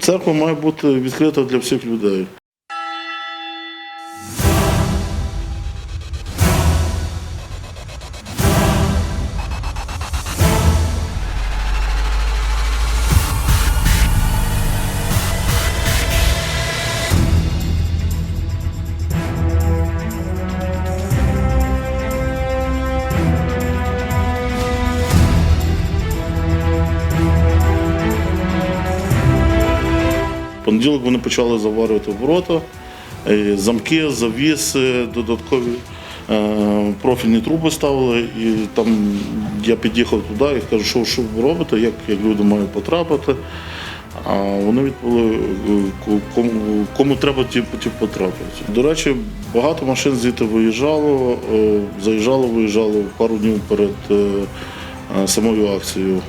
Церква має бути відкрита для всіх людей. Понеділок вони почали заварювати ворота, е, замки, завіси, додаткові е, профільні труби ставили. І там я під'їхав туди і кажу, що, що ви робите, як, як люди мають потрапити. А вони відповіли, кому, кому треба, ті, ті потрапити. До речі, багато машин звідти виїжджало, е, заїжджало, виїжджало пару днів перед самою акцією.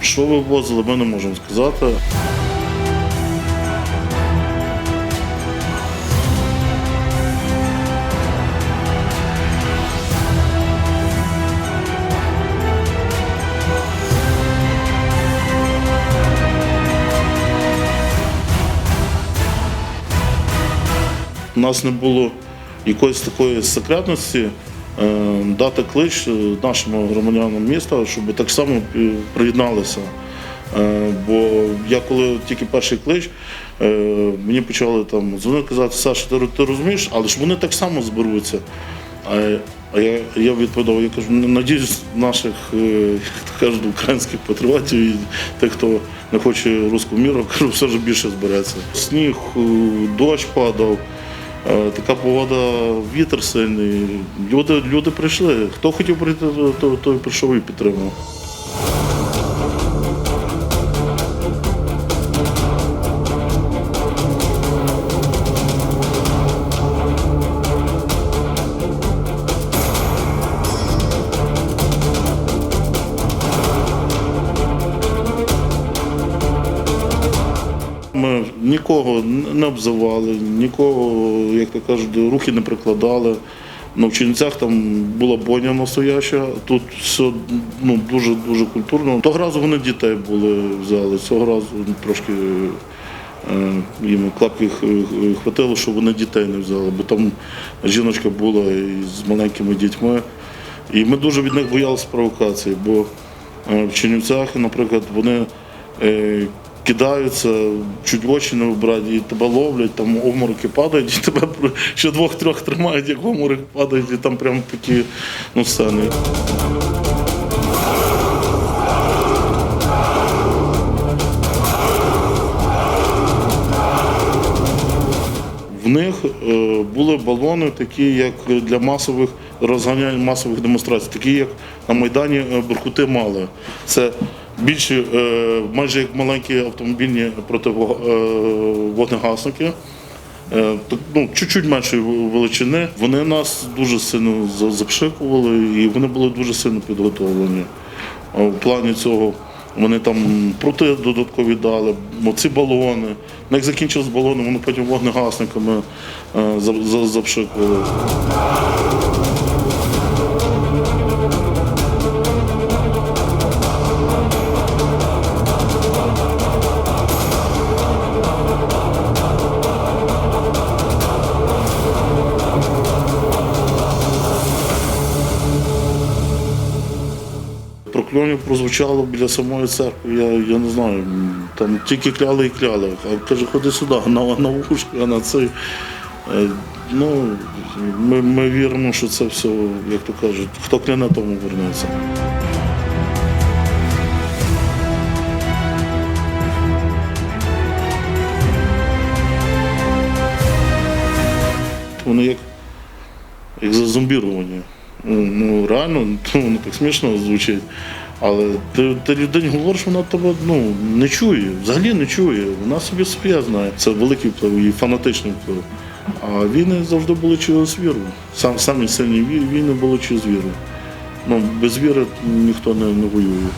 Що вивозили, ми не можемо сказати. У нас не було якоїсь такої секретності е, дати клич е, нашим громадянам міста, щоб так само приєдналися. Е, Бо я коли тільки перший клич, мені почали там дзвонити казати, Саша, ти, ти розумієш, але ж вони так само зберуться. А, я, я відповідав, я кажу, надіюсь, наших, кажуть, українських патріотів і тих, хто не хоче руську міру, кажу, все ж більше збереться. Сніг, дощ падав. Е, Така погода, вітер сильний. Люди, люди прийшли. Хто хотів прийти, той прийшов і підтримав. Ми нікого не обзивали, нікого, як то кажуть, руки не прикладали. Ну, в Чернівцях там була бойня настояща, тут все ну, дуже дуже культурно. Того разу вони дітей були взяли, цього разу трошки е, їм клапки хватило, щоб вони дітей не взяли, бо там жіночка була із маленькими дітьми. І ми дуже від них боялися провокації, бо е, в Чернівцях, наприклад, вони е, кидаються, чуть очі не вбрать, і тебе ловлять, там обмороки падають, і тебе ще двох-трьох тримають, як обморок падають, і там прям такі ну, сцени. В них е, були балони, такі як для масових розганянь масових демонстрацій, такі як на Майдані е, Беркути мали. Це більші, е, майже як маленькі автомобільні противогнегасники. Е, так, ну, чуть-чуть меншої величини. Вони нас дуже сильно запшикували і вони були дуже сильно підготовлені. У плані цього вони там прути додаткові дали, ці балони. Ну, Як закінчили з балоном, вони потім вогнегасниками е, за- за- запшикували. Прокльонів прозвучало біля самої церкви, я, я не знаю, там тільки кляли і кляли. А каже, ходи сюди, на, на вушку, а на цей. Е, Ну, ми, ми віримо, що це все, як то кажуть, хто кляне, тому вернеться. Вони як, як зазомбіровані. Ну, ну реально, ну, воно так смішно звучить. Але ти, ти людині говориш, вона тебе ну, не чує, взагалі не чує. Вона собі своє знає. Це великий вплив і фанатичний вплив. А війни завжди були через віру. Сам, самі сильні війни були через віру. Ну, без віри ніхто не, не воює.